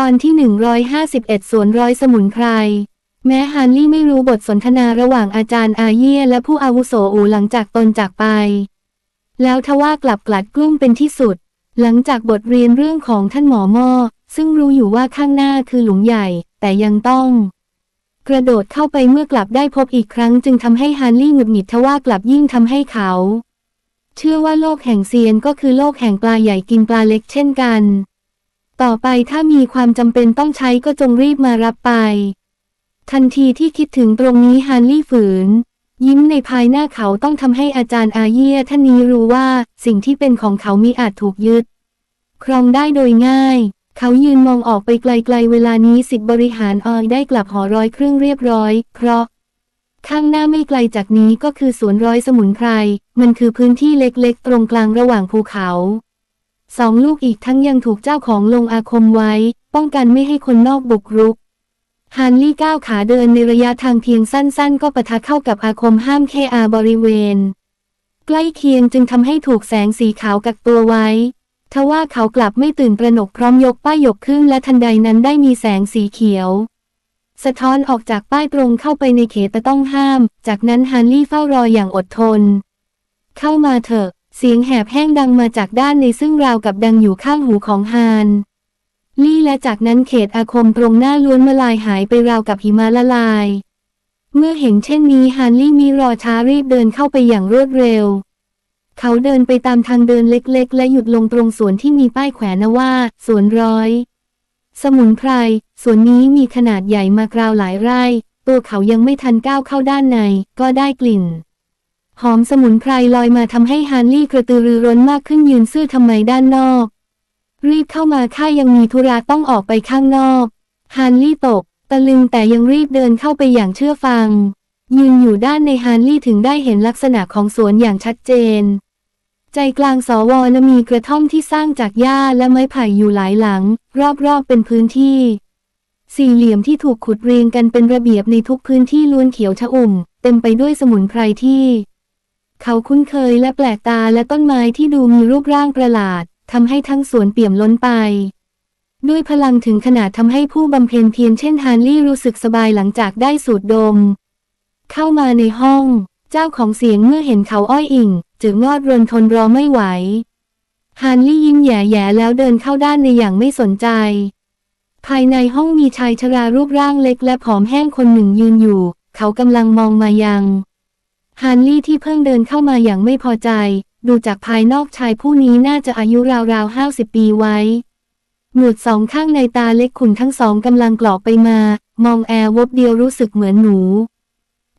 ตอนที่ 151 สวนร้อยสมุนไพร แม้ฮันลี่ไม่รู้บทสนทนาระหว่างอาจารย์อาเย่และผู้อาวุโสอูหลังจากตนจากไป แล้วทว่ากลับกลัดกลุ้มเป็นที่สุด หลังจากบทเรียนเรื่องของท่านหมอหม้อซึ่งรู้อยู่ว่าข้างหน้าคือหลุมใหญ่ แต่ยังต้อง กระโดดเข้าไปเมื่อกลับได้พบอีกครั้ง จึงทำให้ฮันลี่หงุดหงิดทว่ากลับยิ่งทำให้เขา เชื่อว่าโลกแห่งเซียนก็คือโลกแห่งปลาใหญ่กินปลาเล็กเช่นกัน ต่อไปถ้ามีความจำเป็นต้องใช้ก็จงรีบมารับไป ทันทีที่คิดถึงตรงนี้ฮันลี่ฝืน ยิ้มในภายหน้าเขาต้องทำให้อาจารย์อาเยียท่านนี้รู้ว่าสิ่งที่เป็นของเขามีอาจถูกยึด ครองได้โดยง่าย เขายืนมองออกไปไกลๆเวลานี้สิทธิบริหารออยได้กลับหอร้อยเครื่องเรียบร้อย เพราะ ข้างหน้าไม่ไกลจากนี้ก็คือสวนร้อยสมุนไพร มันคือพื้นที่เล็กๆ ตรงกลางระหว่างภูเขา สองลูกอีกทั้งยังถูกเจ้าของลงอาคมไว้ ป้องกันไม่ให้คนนอกบุกรุกฮันลี่ก้าวขาเดินในระยะทางเพียงสั้นๆ ก็ปะทะเข้ากับอาคมห้ามเคอาบริเวณ ใกล้เคียงจึงทำให้ถูกแสงสีขาวกักตัวไว้ทว่าเขากลับไม่ตื่นตระหนกพร้อมยกป้ายยกขึ้นและทันใดนั้นได้มีแสงสีเขียว สะท้อนออกจากป้ายตรงเข้าไปในเขตต้องห้าม จากนั้นฮันลี่เฝ้ารออย่างอดทน เข้ามาเถอะ เสียงแหบแห้งดังมาจากด้านในซึ่งราวกับดังอยู่ข้างหูของฮานลี่และจากนั้นเขตอาคมตรงหน้าล้วนมาลายหายไปราวกับหิมะละลาย เมื่อเห็นเช่นนี้ฮันลี่มีรอช้ารีบเดินเข้าไปอย่างรวดเร็ว เขาเดินไปตามทางเดินเล็กๆ และหยุดลงตรงสวนที่มีป้ายแขวนว่า สวนร้อย สมุนไพรสวนนี้มีขนาดใหญ่มากราวหลายไร่ ตัวเขายังไม่ทันก้าวเข้าด้านใน ก็ได้กลิ่น หอมสมุนไพรลอยมาทำให้ฮันลี่กระตือรือร้นมากขึ้นยืนซื่อทำไมด้านนอก รีบเข้ามาข้ายังมีธุระต้องออกไปข้างนอกฮันลี่ตก ตะลึงแต่ยังรีบเดินเข้าไปอย่างเชื่อฟัง ยืนอยู่ด้านในฮันลี่ถึงได้เห็นลักษณะของสวนอย่างชัดเจน ใจกลางสวนมีกระท่อมที่สร้างจากหญ้าและไม้ไผ่อยู่หลายหลัง รอบๆเป็นพื้นที่ สี่เหลี่ยมที่ถูกขุดเรียงกันเป็นระเบียบในทุกพื้นที่ล้วนเขียวชอุ่ม เต็มไปด้วยสมุนไพรที่ เขาคุ้นเคยและแปลกตาและต้นไม้ที่ดูมีรูปร่างประหลาดทำให้ทั้งสวนเปี่ยมล้นไป ด้วยพลังถึงขนาดทำให้ผู้บำเพ็ญเพียรเช่นฮานลี่รู้สึกสบายหลังจากได้สูดดม เข้ามาในห้อง เจ้าของเสียงเมื่อเห็นเขาอ้อยอิงจึงงอดรนทนรอไม่ไหวฮานลี่ยิ้มแย่ๆแล้วเดินเข้าด้านในอย่างไม่สนใจ ภายในห้องมีชายชรารูปร่างเล็กและผอมแห้งคนหนึ่งยืนอยู่ เขากำลังมองมายัง ฮานลี่ที่เพิ่งเดินเข้ามาอย่างไม่พอใจ ดูจากภายนอกชายผู้นี้น่าจะอายุราวๆห้าสิบปีไว้ หนวดสองข้างในตาเล็กขุนทั้งสองกำลังกรอกไปมา มองแอร์วบเดียวรู้สึกเหมือนหนู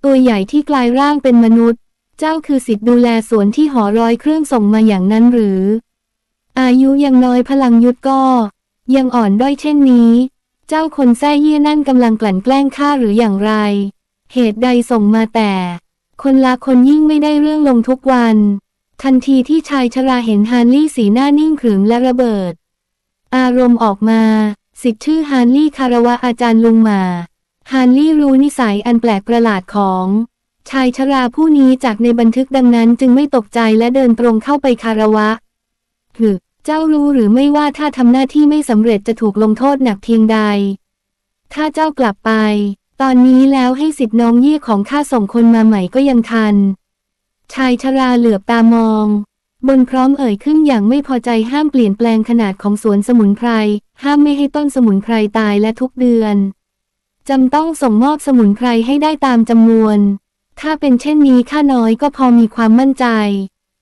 ตัวใหญ่ที่กลายร่างเป็นมนุษย์ เจ้าคือสิทธิ์ดูแลสวนที่หอร้อยเครื่องส่งมาอย่างนั้นหรือ อายุยังน้อยพลังยุทธก็ ยังอ่อนด้อยเช่นนี้ เจ้าคนแท้เยี่ยนั่นกำลังกลั่นแกล้งข้าหรืออย่างไร เหตุใดส่งมาแต่ คนละคนยิ่งไม่ได้เรื่องลงทุกวัน ทันทีที่ชายชราเห็นฮานลี่สีหน้านิ่งขรึมและระเบิด อารมณ์ออกมา สิทธิ์ชื่อฮานลี่คารวะอาจารย์ลุงมาฮานลี่รู้นิสัยอันแปลกประหลาดของ ชายชราผู้นี้จากในบันทึกดังนั้นจึงไม่ตกใจและเดินตรงเข้าไปคารวะฮึเจ้ารู้หรือไม่ว่าถ้าทำหน้าที่ไม่สำเร็จจะถูกลงโทษหนักเพียงใด ถ้าเจ้ากลับไป ตอนนี้แล้วให้สิทธิ์น้องเยี่ยของข้าส่งคนมาใหม่ก็ยังทัน ชายชราเหลือบตามอง บนพร้อมเอ่ยขึ้นอย่างไม่พอใจห้ามเปลี่ยนแปลงขนาดของสวนสมุนไพร ห้ามไม่ให้ต้นสมุนไพรตายและทุกเดือนจำต้องส่งมอบสมุนไพรให้ได้ตามจำนวน ถ้าเป็นเช่นนี้ข้าน้อยก็พอมีความมั่นใจ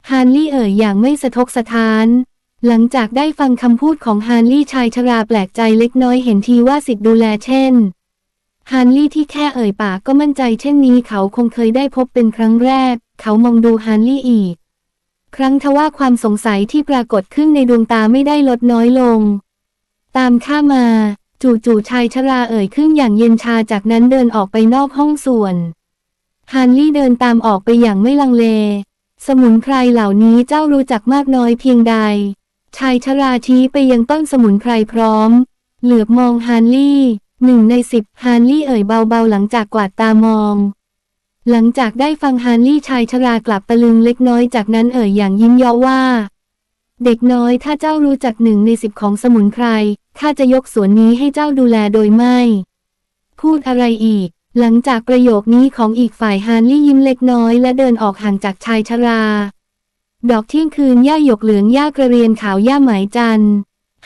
ฮานลี่เอ่ยอย่างไม่สะทกสะท้าน หลังจากได้ฟังคำพูดของฮานลี่ชายชราแปลกใจเล็กน้อยเห็นทีว่าสิทธิ์ดูแลเช่น ฮานลี่ที่แค่เอ่ยปากก็มั่นใจเช่นนี้เขาคงเคยได้พบเป็นครั้งแรก เขามองดูฮานลี่อีก ครั้งทว่าความสงสัยที่ปรากฏขึ้นในดวงตาไม่ได้ลดน้อยลง ตามข้ามา จู่ๆชายชราเอ่ยขึ้นอย่างเย็นชาจากนั้นเดินออกไปนอกห้องส่วนฮานลี่เดินตามออกไปอย่างไม่ลังเล สมุนไพรเหล่านี้เจ้ารู้จักมากน้อยเพียงใด ชายชราชี้ไปยังต้นสมุนไพรพร้อม เหลือบมองฮานลี่ หนึ่งในสิบฮานลี่เอ่ยเบาๆ หลังจากกวาดตามอง หลังจากได้ฟังฮานลี่ชายชรากลับตะลึงเล็กน้อยจากนั้นเอ่ยอย่างยิ้มเยาะว่า เด็กน้อยถ้าเจ้ารู้จักหนึ่งในสิบของสมุนไพรข้าจะยกสวนนี้ให้เจ้าดูแลโดยไม่ พูดอะไรอีก หลังจากประโยคนี้ของอีกฝ่ายฮานลี่ยิ้มเล็กน้อยและเดินออกห่างจากชายชรา ดอกเที่ยงคืนหญ้าหยกเหลืองหญ้ากระเรียนขาวหญ้าไหมจัน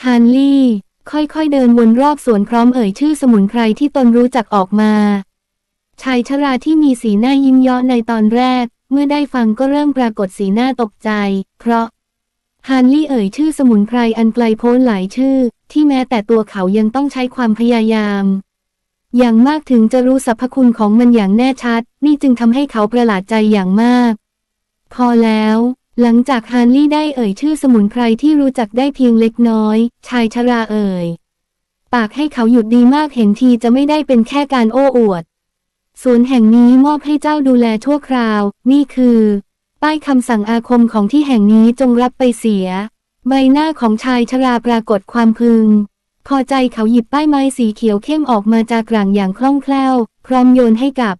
ฮานลี่ ค่อยๆเดินวนรอบสวนพร้อมเอ่ยชื่อสมุนไพรที่ตนรู้จักออกมา ชายชราที่มีสีหน้ายิ้มเยาะในตอนแรก เมื่อได้ฟังก็เริ่มปรากฏสีหน้าตกใจ เพราะฮานลี่เอ่ยชื่อสมุนไพรอันไกลโพ้นหลายชื่อ ที่แม้แต่ตัวเขายังต้องใช้ความพยายาม อย่างมากถึงจะรู้สรรพคุณของมันอย่างแน่ชัด นี่จึงทำให้เขาประหลาดใจอย่างมาก พอแล้ว หลังจากฮานลี่ได้เอ่ยชื่อสมุนไพรที่รู้จักได้เพียงเล็กน้อย ชายชราเอ่ย ปากให้เขาหยุดดีมากเห็นทีจะไม่ได้เป็นแค่การโอ้อวดสวนแห่งนี้มอบให้เจ้าดูแลชั่วคราว นี่คือ ป้ายคำสั่งอาคมของที่แห่งนี้จงรับไปเสีย ใบหน้าของชายชราปรากฏความพึง พอใจเขาหยิบป้ายไม้สีเขียวเข้มออกมาจากกลางอย่างคล่องแคล่ว พร้อมโยนให้กับ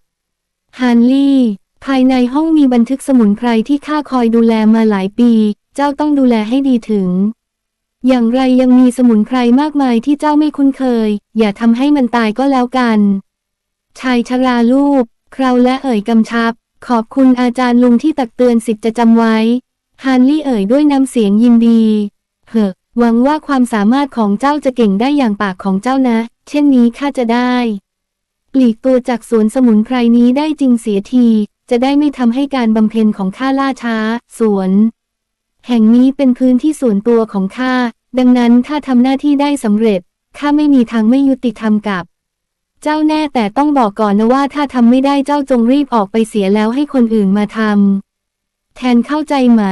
ฮานลี่ ภายในห้องมีบันทึกสมุนไพรที่ข้าคอยดูแลมาหลายปี เจ้าต้องดูแลให้ดีถึง อย่างไรยังมีสมุนไพรมากมายที่เจ้าไม่คุ้นเคย อย่าทำให้มันตายก็แล้วกัน ชายชราลูกคราวและเอ่ยกำชับ ขอบคุณอาจารย์ลุงที่ตักเตือนสิทธิ์จะจำไว้ ฮานลี่เอ่ยด้วยน้ำเสียงยินดีเฮ้อหวังว่าความสามารถของเจ้าจะเก่งได้อย่างปากของเจ้านะ เช่นนี้ข้าจะได้ ปลีกตัวจากสวนสมุนไพรนี้ได้จริงเสียที จะได้ไม่ทำให้การบำเพ็ญของข้าล่าช้า สวน แห่งนี้เป็นพื้นที่ส่วนตัวของข้า ดังนั้นถ้าทำหน้าที่ได้สำเร็จ ข้าไม่มีทางไม่ยุติธรรมกับ เจ้าแน่แต่ต้องบอกก่อนนะว่าถ้าทำไม่ได้เจ้าจงรีบออกไปเสียแล้วให้คนอื่นมาทำแทนเข้าใจไหม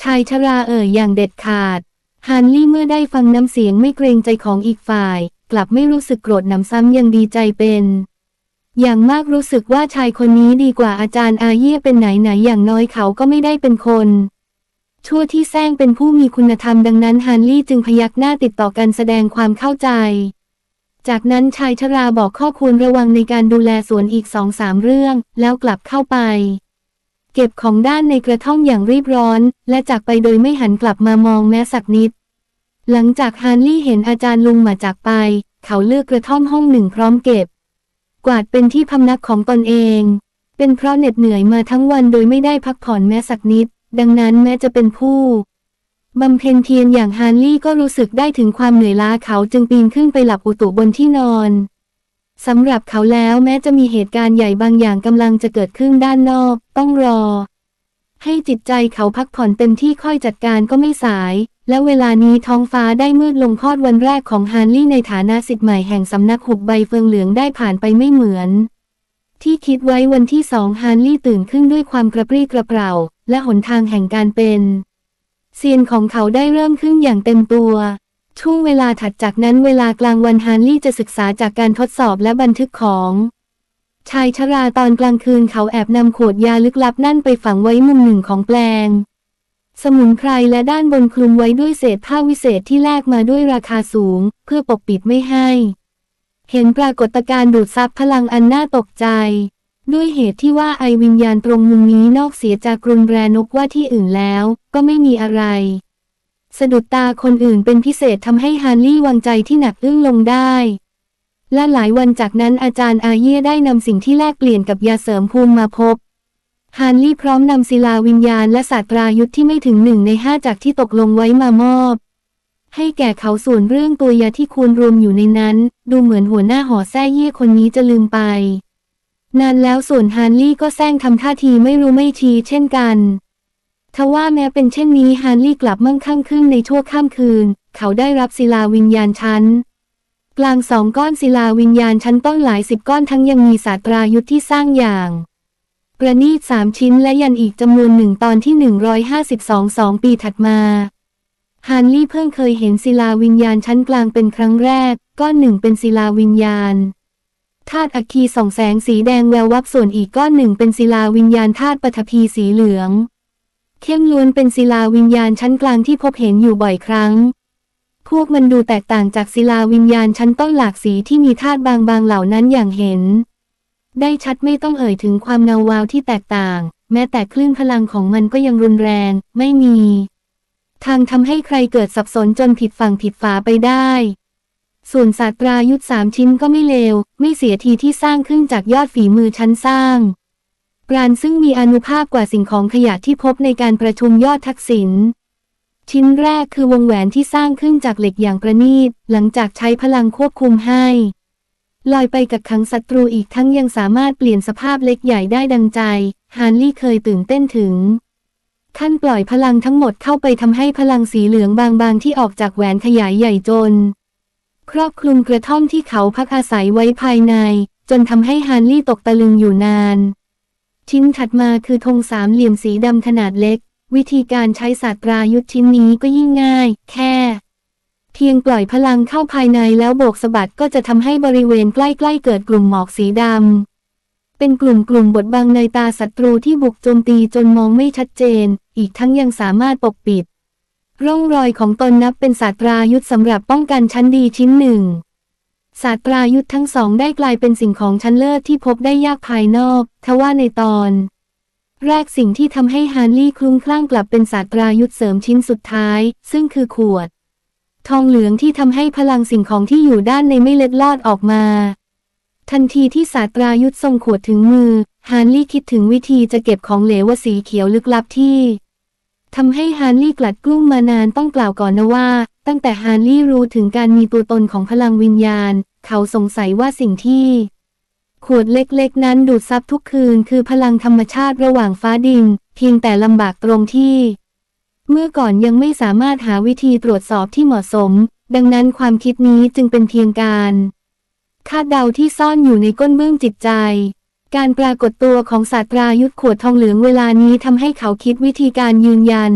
ชายชราเอ่ยอย่างเด็ดขาดฮันลี่เมื่อได้ฟังน้ำเสียงไม่เกรงใจของอีกฝ่าย กลับไม่รู้สึกโกรธนำซ้ำยังดีใจเป็น อย่างมากรู้สึกว่าชายคนนี้ดีกว่าอาจารย์อาเยี่ยเป็นไหนไหนอย่างน้อยเขาก็ไม่ได้เป็นคน ชั่วที่แซงเป็นผู้มีคุณธรรมดังนั้นฮันลี่จึงพยักหน้าติดต่อกันแสดงความเข้าใจ จากนั้นชายชราบอกข้อควรระวังในการดูแลสวนอีกสองสามเรื่อง แล้วกลับเข้าไป เก็บของด้านในกระท่อมอย่างรีบร้อน และจากไปโดยไม่หันกลับมามองแม้สักนิด หลังจากฮานลี่เห็นอาจารย์ลุงมาจากไป เขาเลือกกระท่อมห้องหนึ่งพร้อมเก็บ กวาดเป็นที่พำนักของตนเอง เป็นเพราะเหน็ดเหนื่อยมาทั้งวันโดยไม่ได้พักผ่อนแม้สักนิด ดังนั้นแม้จะเป็นผู้บำเพ็ญเพียรอย่างฮานลี่ก็รู้สึกได้ถึงความเหนื่อยล้าเขาจึงปีนขึ้นไปหลับอุตุบนที่นอนสำหรับเขาแล้วแม้จะมีเหตุการณ์ใหญ่บางอย่างกำลังจะเกิดขึ้นด้านนอก ต้องรอ ให้จิตใจเขาพักผ่อนเต็มที่ค่อยจัดการก็ไม่สาย และเวลานี้ท้องฟ้าได้มืดลงคลอดวันแรกของฮานลี่ในฐานะสิทธิ์ใหม่แห่งสำนักหุบใบเฟิงเหลืองได้ผ่านไปไม่เหมือน ที่คิดไว้วันที่สองฮานลี่ตื่นขึ้นด้วยความกระปรี้กระเปร่า และหนทางแห่งการเป็นเซียนของเขาได้เริ่มขึ้นอย่างเต็มตัวช่วงเวลาถัดจากนั้นเวลากลางวันฮานลี่จะศึกษาจากการทดสอบและบันทึกของ ชายชราตอนกลางคืนเขาแอบนำขวดยาลึกลับนั่นไปฝังไว้มุมหนึ่งของแปลง สมุนไพรและด้านบนคลุมไว้ด้วยเศษผ้าวิเศษที่แลกมาด้วยราคาสูง เพื่อปกปิดไม่ให้ เห็นปรากฏการณ์ดูดซับพลังอันน่าตกใจ ด้วยเหตุที่ว่าไอวิญญาณตรงมุมนี้นอกเสียจากรุนแรนกว่าที่อื่นแล้ว ก็ไม่มีอะไร สะดุดตาคนอื่นเป็นพิเศษทำให้ฮานลี่วางใจที่หนักอึ้งลงได้และหลายวันจากนั้นอาจารย์อาเย่ได้นำสิ่งที่แลกเปลี่ยนกับยาเสริมภูมิมาพบ ฮานลี่พร้อมนำศิลาวิญญาณและศาสตรายุทธที่ไม่ถึงหนึ่งในห้าจากที่ตกลงไว้มามอบ ให้แก่เขาส่วนเรื่องตัวยาที่ควรรวมอยู่ในนั้น ดูเหมือนหัวหน้าหอแซ่เย่คนนี้จะลืมไป นานแล้วส่วนฮานลี่ก็แซงทำท่าทีไม่รู้ไม่ชี้เช่นกันทว่าแม้เป็นเช่นนี้ฮานลี่กลับมั่งคั่งขึ้นในชั่วข้ามคืน เขาได้รับศิลาวิญญาณชั้น กลางสองก้อนศิลาวิญญาณชั้นต้นหลายสิบก้อนทั้งยังมีศาสตรายุทธที่สร้างอย่าง ประณีตสามชิ้นและยันอีกจำนวนหนึ่งตอนที่ 152สองปีถัดมา ฮานลี่เพิ่งเคยเห็นศิลาวิญญาณชั้นกลางเป็นครั้งแรก ก้อนหนึ่งเป็นศิลาวิญญาณธาตุอัคคีส่องแสงสีแดงแวววับส่วนอีกก้อนหนึ่งเป็นศิลาวิญญาณธาตุปฐพีสีเหลืองเข้มล้วนเป็นศิลาวิญญาณชั้นกลางที่พบเห็นอยู่บ่อยครั้ง พวกมันดูแตกต่างจากศิลาวิญญาณชั้นต้นหลากสีที่มีธาตุบางๆเหล่านั้นอย่างเห็น ได้ชัดไม่ต้องเอ่ยถึงความเงาวาวที่แตกต่าง แม้แต่คลื่นพลังของมันก็ยังรุนแรง ไม่มี ทางทำให้ใครเกิดสับสนจนผิดฝั่งผิดฝาไปได้ ส่วนศาสตรายุทธสามชิ้นก็ไม่เลว ไม่เสียทีที่สร้างขึ้นจากยอดฝีมือชั้นสร้างปราณซึ่งมีอนุภาพกว่าสิ่งของขยะที่พบในการประชุมยอดทักษิณชิ้นแรกคือวงแหวนที่สร้างขึ้นจากเหล็กอย่างประณีต หลังจากใช้พลังควบคุมให้ ลอยไปกับขังศัตรูอีกทั้งยังสามารถเปลี่ยนสภาพเล็กใหญ่ได้ดังใจ ฮานลี่เคยตื่นเต้นถึงขั้นปล่อยพลังทั้งหมดเข้าไปทำให้พลังสีเหลืองบางๆ ที่ออกจากแหวนขยายใหญ่จน ครอบคลุมกระท่อมที่เขาพักอาศัยไว้ภายใน จนทำให้ฮานลี่ตกตะลึงอยู่นาน ชิ้นถัดมาคือธงสามเหลี่ยมสีดำขนาดเล็ก วิธีการใช้ศาสตรายุทธชิ้นนี้ก็ยิ่งง่าย แค่ พียงปล่อยพลังเข้าภายในแล้วโบกสะบัดก็จะทำให้บริเวณใกล้ๆเกิดกลุ่มหมอกสีดำ เป็นกลุ่มกลุ่มบดบังในตาศัตรูที่บุกโจมตีจนมองไม่ชัดเจน อีกทั้งยังสามารถปกปิด ร่องรอยของตนนับเป็นศาสตรายุทธสำหรับป้องกันชั้นดีชิ้นหนึ่งศาสตรายุทธทั้งสองได้กลายเป็นสิ่งของชั้นเลิศที่พบได้ยากภายนอก ทว่าในตอน แรกสิ่งที่ทำให้ฮานลี่คลุ้มคลั่งกลับเป็นศาสตรายุทธเสริมชิ้นสุดท้าย ซึ่งคือขวด ทองเหลืองที่ทำให้พลังสิ่งของที่อยู่ด้านในไม่เล็ดลอดออกมา ทันทีที่ศาสตรายุทธทรงขวดถึงมือ ฮานลี่คิดถึงวิธีจะเก็บของเหลวสีเขียวลึกลับที่ทำให้ฮานลี่กลัดกลุ้มมานานต้องกล่าวก่อนนะว่า ตั้งแต่ฮานลี่รู้ถึงการมีตัวตนของพลังวิญญาณ เขาสงสัยว่าสิ่งที่ ขวดเล็กๆ นั้นดูดซับทุกคืน คือพลังธรรมชาติระหว่างฟ้าดิน เพียงแต่ลำบากตรงที่ เมื่อก่อนยังไม่สามารถหาวิธีตรวจสอบที่เหมาะสม ดังนั้นความคิดนี้จึงเป็นเพียงการคาดเดาที่ซ่อนอยู่ในก้นเบื้องจิตใจ การปรากฏตัวของศาสตรายุทธขวดทองเหลืองเวลานี้ทำให้เขาคิดวิธีการยืนยัน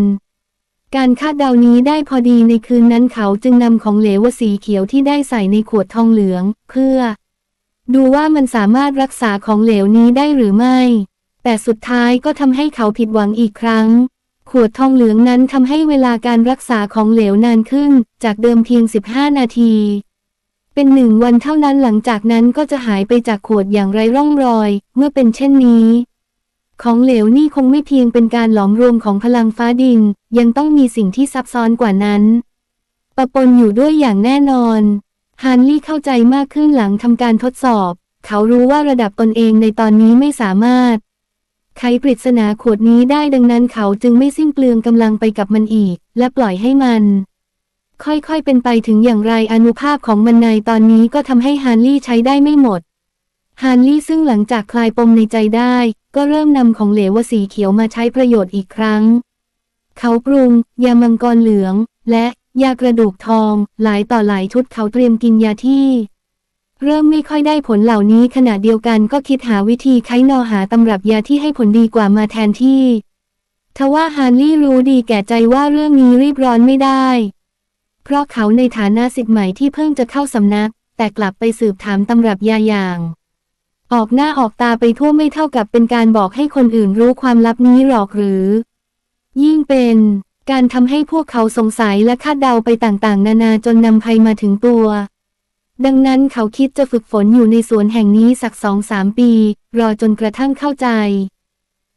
การคาดเดานี้ได้พอดีในคืนนั้นเขาจึงนำของเหลวสีเขียวที่ได้ใส่ในขวดทองเหลือง เพื่อ ดูว่ามันสามารถรักษาของเหลวนี้ได้หรือไม่ แต่สุดท้ายก็ทำให้เขาผิดหวังอีกครั้ง ขวดทองเหลืองนั้นทำให้เวลาการรักษาของเหลวนานขึ้น จากเดิมเพียง 15 นาที เป็นหนึ่งวันเท่านั้นหลังจากนั้นก็จะหายไปจากขวดอย่างไรร่องรอย เมื่อเป็นเช่นนี้ ของเหลวนี่คงไม่เพียงเป็นการหลอมรวมของพลังฟ้าดิน ยังต้องมีสิ่งที่ซับซ้อนกว่านั้น ปะปนอยู่ด้วยอย่างแน่นอน ฮานลี่เข้าใจมากขึ้นหลังทำการทดสอบ เขารู้ว่าระดับตนเองในตอนนี้ไม่สามารถ ไขปริศนาขวดนี้ได้ดังนั้นเขาจึงไม่สิ้นเปลืองกำลังไปกับมันอีก และปล่อยให้มัน ค่อยๆเป็นไปถึงอย่างไรอนุภาพของมันในตอนนี้ก็ทำให้ฮานลี่ใช้ได้ไม่หมด ฮานลี่ซึ่งหลังจากคลายปมในใจได้ ก็เริ่มนำของเหลวสีเขียวมาใช้ประโยชน์อีกครั้ง เขาปรุง ยามังกรเหลือง และยากระดูกทอง หลายต่อหลายชุดเขาเตรียมกินยาที่ เริ่มไม่ค่อยได้ผลเหล่านี้ขณะเดียวกันก็คิดหาวิธีไขนอหาตำรับยาที่ให้ผลดีกว่ามาแทนที่ทว่าฮานลี่รู้ดีแก่ใจว่าเรื่องนี้รีบร้อนไม่ได้ เพราะเขาในฐานะสิทธิ์ใหม่ที่เพิ่งจะเข้าสำนัก แต่กลับไปสืบถามตำรับยาอย่าง ออกหน้าออกตาไปทั่วไม่เท่ากับเป็นการบอกให้คนอื่นรู้ความลับนี้หรอกหรือ ยิ่งเป็นการทำให้พวกเขาสงสัยและคาดเดาไปต่างๆ นานาจนนำภัยมาถึงตัว ดังนั้นเขาคิดจะฝึกฝนอยู่ในสวนแห่งนี้สักสองสามปี รอจนกระทั่งเข้าใจ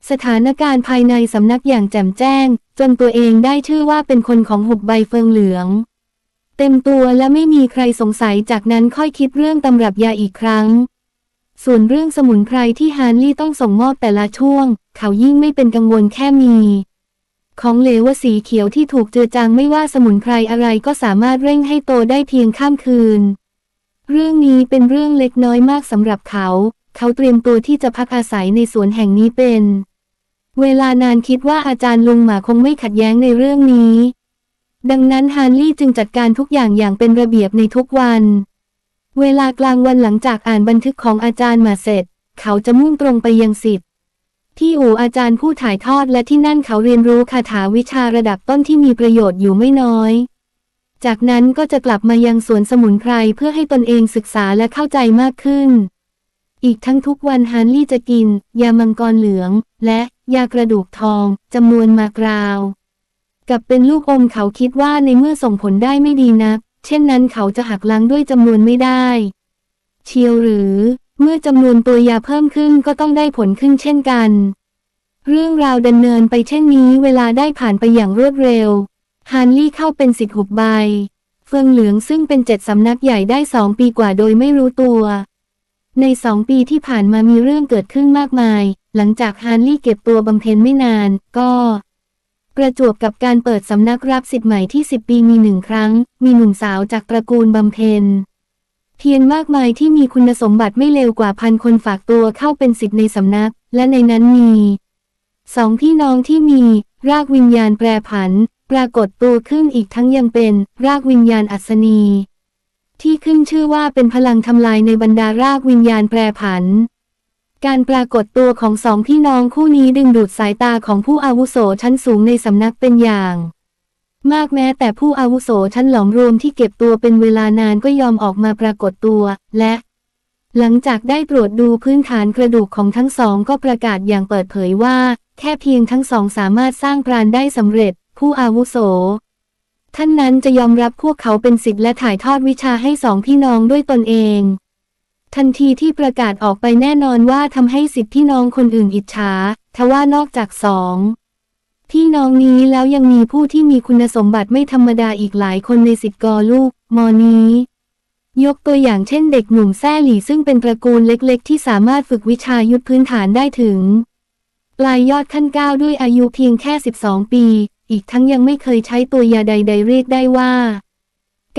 สถานการณ์ภายในสำนักอย่างแจ่มแจ้ง จนตัวเองได้ชื่อว่าเป็นคนของหุบใบเฟิงเหลือง เต็มตัวและไม่มีใครสงสัยจากนั้นค่อยคิดเรื่องตำรับยาอีกครั้ง ส่วนเรื่องสมุนไพรที่ฮานลี่ต้องส่งมอบแต่ละช่วง เขายิ่งไม่เป็นกังวลแค่มีของเหลวสีเขียวที่ถูกเจือจางไม่ว่าสมุนไพรอะไรก็สามารถเร่งให้โตได้เพียงข้ามคืน เรื่องนี้เป็นเรื่องเล็กน้อยมากสำหรับเขา เขาเตรียมตัวที่จะพักอาศัยในสวนแห่งนี้เป็น เวลานานคิดว่าอาจารย์ลุงหมาคงไม่ขัดแย้งในเรื่องนี้ ดังนั้นฮานลี่จึงจัดการทุกอย่างอย่างเป็นระเบียบในทุกวัน เวลากลางวันหลังจากอ่านบันทึกของอาจารย์มาเสร็จ เขาจะมุ่งตรงไปยังสิทธิ์ที่อู่อาจารย์ผู้ถ่ายทอดและที่นั่นเขาเรียนรู้คาถาวิชาระดับต้นที่มีประโยชน์อยู่ไม่น้อย จากนั้นก็จะกลับมายังสวนสมุนไพรเพื่อให้ตนเองศึกษาและเข้าใจมากขึ้น อีกทั้งทุกวันฮันลี่จะกิน ยามังกรเหลือง และยากระดูกทองจำนวนมากราว กับเป็นลูกอมเขาคิดว่าในเมื่อส่งผลได้ไม่ดีนัก เช่นนั้นเขาจะหักล้างด้วยจำนวนไม่ได้ เชียวหรือ เมื่อจำนวนตัวยาเพิ่มขึ้นก็ต้องได้ผลขึ้นเช่นกัน เรื่องราวดำเนินไปเช่นนี้เวลาได้ผ่านไปอย่างรวดเร็ว ฮานลี่เข้าเป็นสิทธิ์หุบใบ เฟืองเหลืองซึ่งเป็นเจ็ดสำนักใหญ่ได้สองปีกว่าโดยไม่รู้ตัว ในสองปีที่ผ่านมามีเรื่องเกิดขึ้นมากมาย หลังจากฮานลี่เก็บตัวบำเพ็ญไม่นาน ก็ประจวบกับการเปิดสำนักรับสิทธิ์ใหม่ที่ 10 ปีมีหนึ่งครั้ง มีหนุ่มสาวจากตระกูลบำเพ็ญเพียรมากมายที่มีคุณสมบัติไม่เลวกว่าพันคนฝากตัวเข้าเป็นสิทธิ์ในสำนัก และในนั้นมีสองพี่น้องที่มีรากวิญญาณแปรผัน ปรากฏตัวขึ้นอีกทั้งยังเป็นรากวิญญาณอัศนี ที่ขึ้นชื่อว่าเป็นพลังทำลายในบรรดารากวิญญาณแปรผัน การปรากฏตัวของสองพี่น้องคู่นี้ดึงดูดสายตาของผู้อาวุโสชั้นสูงในสำนักเป็นอย่าง มากแม้แต่ผู้อาวุโสชั้นหลอมรวมที่เก็บตัวเป็นเวลานานก็ยอมออกมาปรากฏตัว และ หลังจากได้ตรวจดูพื้นฐานกระดูกของทั้งสองก็ประกาศอย่างเปิดเผยว่า แค่เพียงทั้งสองสามารถสร้างปราณได้สำเร็จ ผู้อาวุโส ท่านนั้นจะยอมรับพวกเขาเป็นสิทธิ์และถ่ายทอดวิชาให้สองพี่น้องด้วยตนเอง ทันทีที่ประกาศออกไปแน่นอนว่าทำให้สิทธิพี่น้องคนอื่นอิจฉาทว่านอกจากสองพี่น้องนี้แล้วยังมีผู้ที่มีคุณสมบัติไม่ธรรมดาอีกหลายคนในสิทธิ์กอลูกมอนี้ ยกตัวอย่างเช่นเด็กหนุ่มแซ่หลี่ซึ่งเป็นตระกูลเล็กๆ ที่สามารถฝึกวิชายุทธพื้นฐานได้ถึง ปลายยอดขั้นก้าวด้วยอายุเพียงแค่ 12 ปี อีกทั้งยังไม่เคยใช้ตัวยาใด ๆ เรียกได้ว่า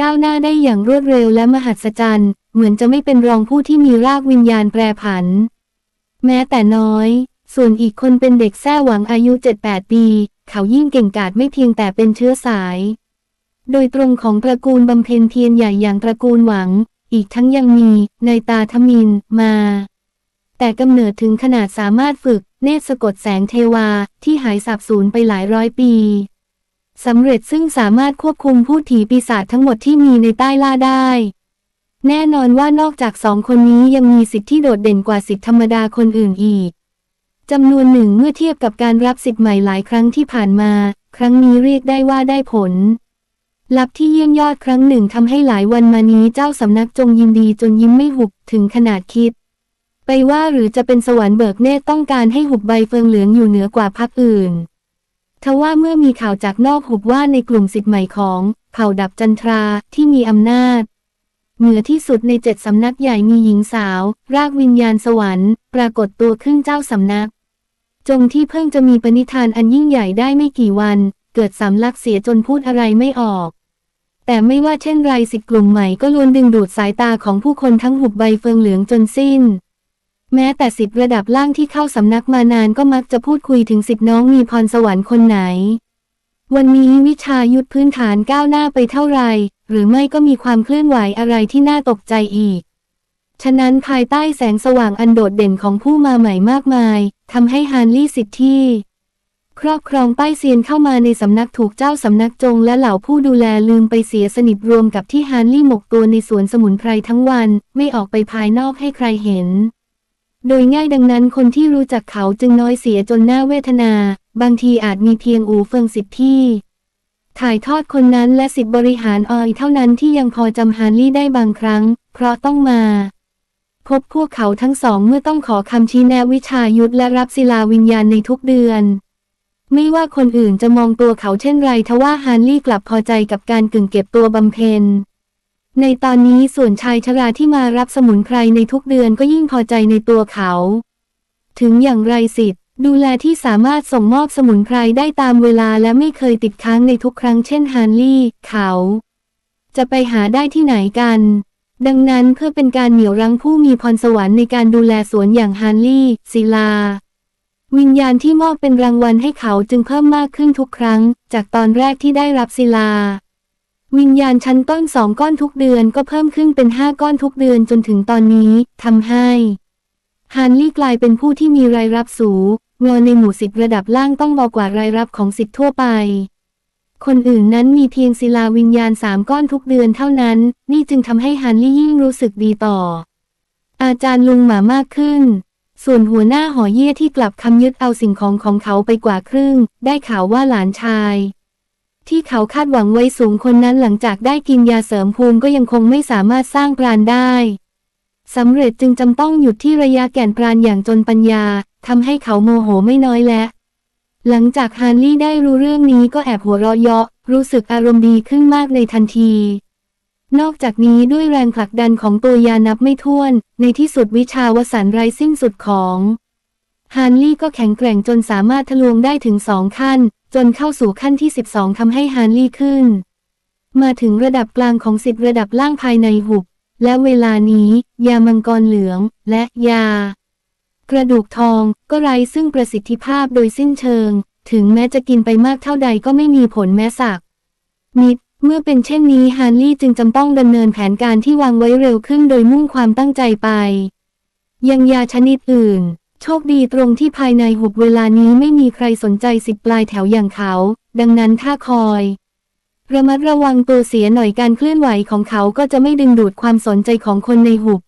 ก้าวหน้าได้อย่างรวดเร็วและมหัศจรรย์ เหมือนจะไม่เป็นรองผู้ที่มีรากวิญญาณแปรผัน แม้แต่น้อย ส่วนอีกคนเป็นเด็กแท้หวังอายุ 7-8 ปี เขายิ่งเก่งกาจไม่เพียงแต่เป็นเชื้อสาย โดยตรงของตระกูลบำเพ็ญเพียรใหญ่อย่างตระกูลหวัง อีกทั้งยังมีในตาทมินมา แต่กำเนิดถึงขนาดสามารถฝึกเนตรสะกดแสงเทวาที่หายสาบสูญไปหลายร้อยปีสำเร็จซึ่งสามารถควบคุมผู้ถีปีศาจทั้งหมดที่มีในใต้ล่าได้ แน่นอนว่านอกจากสองคนนี้ยังมีสิทธิ์ที่โดดเด่นกว่าสิทธิธรรมดาคนอื่นอีกจำนวนหนึ่งเมื่อเทียบกับการรับสิทธิ์ใหม่หลายครั้งที่ผ่านมา ครั้งนี้เรียกได้ว่าได้ผล ลับที่เยี่ยมยอดครั้งหนึ่งทำให้หลายวันมานี้เจ้าสำนักจงยินดีจนยิ้มไม่หุบถึงขนาดคิด ไปว่าหรือจะเป็นสวรรค์เบิกเนตรต้องการให้หุบใบเฟิงเหลืองอยู่เหนือกว่าพักอื่นทว่าเมื่อมีข่าวจากนอกหุบว่าในกลุ่มสิทธิ์ใหม่ของเผ่าดับจันทราที่มีอำนาจ เหนือที่สุดในเจ็ดสำนักใหญ่มีหญิงสาว รากวิญญาณสวรรค์ ปรากฏตัวขึ้นเจ้าสำนัก จงที่เพิ่งจะมีปณิธานอันยิ่งใหญ่ได้ไม่กี่วัน เกิดสำลักเสียจนพูดอะไรไม่ออก แต่ไม่ว่าเช่นไรสิทธิ์กลุ่มใหม่ก็ล้วนดึงดูดสายตาของผู้คนทั้งหุบใบเฟิงเหลืองจนสิ้น แม้แต่สิทธิระดับล่างที่เข้าสำนักมานานก็มักจะพูดคุยถึงสิทธิน้องมีพรสวรรค์คนไหน วันนี้วิชายุทธพื้นฐานก้าวหน้าไปเท่าไร หรือไม่ก็มีความเคลื่อนไหวอะไรที่น่าตกใจอีก ฉะนั้นภายใต้แสงสว่างอันโดดเด่นของผู้มาใหม่มากมายทำให้ฮานลี่สิทธิ์ที่ครอบครองป้ายเซียนเข้ามาในสำนักถูกเจ้าสำนักจงและเหล่าผู้ดูแลลืมไปเสียสนิทรวมกับที่ฮานลี่หมกตัวในสวนสมุนไพรทั้งวัน ไม่ออกไปภายนอกให้ใครเห็น โดยง่ายดังนั้นคนที่รู้จักเขาจึงน้อยเสียจนน่าเวทนา บางทีอาจมีเพียงอูเฟิงสิทธิ์ที่ ถ่ายทอดคนนั้นและสิทธิบริหารออยเท่านั้นที่ยังพอจำฮานลี่ได้บางครั้ง เพราะต้องมา พบพวกเขาทั้งสองเมื่อต้องขอคำชี้แนะวิชายุทธและรับศิลาวิญญาณในทุกเดือน ไม่ว่าคนอื่นจะมองตัวเขาเช่นไรทว่าฮานลี่กลับพอใจกับการกึ่งเก็บตัวบำเพ็ญ ในตอนนี้ส่วนชายชราที่มารับสมุนไพรในทุกเดือนก็ยิ่งพอใจในตัวเขา ถึงอย่างไรสิทธิ์ ดูแลที่สามารถส่งมอบสมุนไพรได้ตามเวลาและไม่เคยติดค้างในทุกครั้งเช่นฮานลี่ เขา จะไปหาได้ที่ไหนกัน ดังนั้นเพื่อเป็นการเหนี่ยวรั้งผู้มีพรสวรรค์ในการดูแลสวนอย่างฮานลี่ศิลา วิญญาณที่มอบเป็นรางวัลให้เขาจึงเพิ่มมากขึ้นทุกครั้ง จากตอนแรกที่ได้รับศิลา วิญญาณชั้นต้นสองก้อนทุกเดือนก็เพิ่มขึ้นเป็นห้าก้อนทุกเดือนจนถึงตอนนี้ทำให้ฮานลี่กลายเป็นผู้ที่มีรายรับสูงงอในหมู่สิทธิ์ระดับล่างต้องเบากว่ารายรับของสิทธิ์ทั่วไป คนอื่นนั้นมีเพียงศิลาวิญญาณสามก้อนทุกเดือนเท่านั้น นี่จึงทำให้ฮันลี่ยิ่งรู้สึกดีต่อ อาจารย์ลุงหมามากขึ้น ส่วนหัวหน้าหอเยี่ยที่กลับคำยึดเอาสิ่งของของเขาไปกว่าครึ่ง ได้ข่าวว่าหลานชาย ที่เขาคาดหวังไว้สูงคนนั้นหลังจากได้กินยาเสริมภูมิก็ยังคงไม่สามารถสร้างปราณได้สำเร็จจึงจำต้องหยุดที่ระยะแก่นปราณอย่างจนปัญญาทำให้เขาโมโหไม่น้อยและ หลังจากฮานลี่ได้รู้เรื่องนี้ก็แอบหัวเราะเยาะ รู้สึกอารมณ์ดีขึ้นมากในทันที นอกจากนี้ด้วยแรงผลักดันของตัวยานับไม่ถ้วน ในที่สุดวิชาวสันต์ไรสิ้นสุดของฮานลี่ก็แข็งแกร่งจนสามารถทะลวงได้ถึงสองขั้น จนเข้าสู่ขั้นที่ 12 ทำให้ฮานลี่ขึ้น มาถึงระดับกลางของสิทธิ์ระดับล่างภายในหุบ และเวลานี้ ยามังกรเหลือง และยา กระดูกทองก็ไร้ซึ่งประสิทธิภาพโดยสิ้นเชิง ถึงแม้จะกินไปมากเท่าใดก็ไม่มีผลแม้สัก นิดเมื่อเป็นเช่นนี้ฮานลี่จึงจำต้องดำเนินแผนการที่วางไว้เร็วขึ้นโดยมุ่งความตั้งใจไป ยังยาชนิดอื่น โชคดีตรงที่ภายในหุบเวลานี้ไม่มีใครสนใจสิบปลายแถวอย่างเขา ดังนั้นถ้าคอย ระมัดระวังตัวเสียหน่อยการเคลื่อนไหวของเขาก็จะไม่ดึงดูดความสนใจของคนในหุบ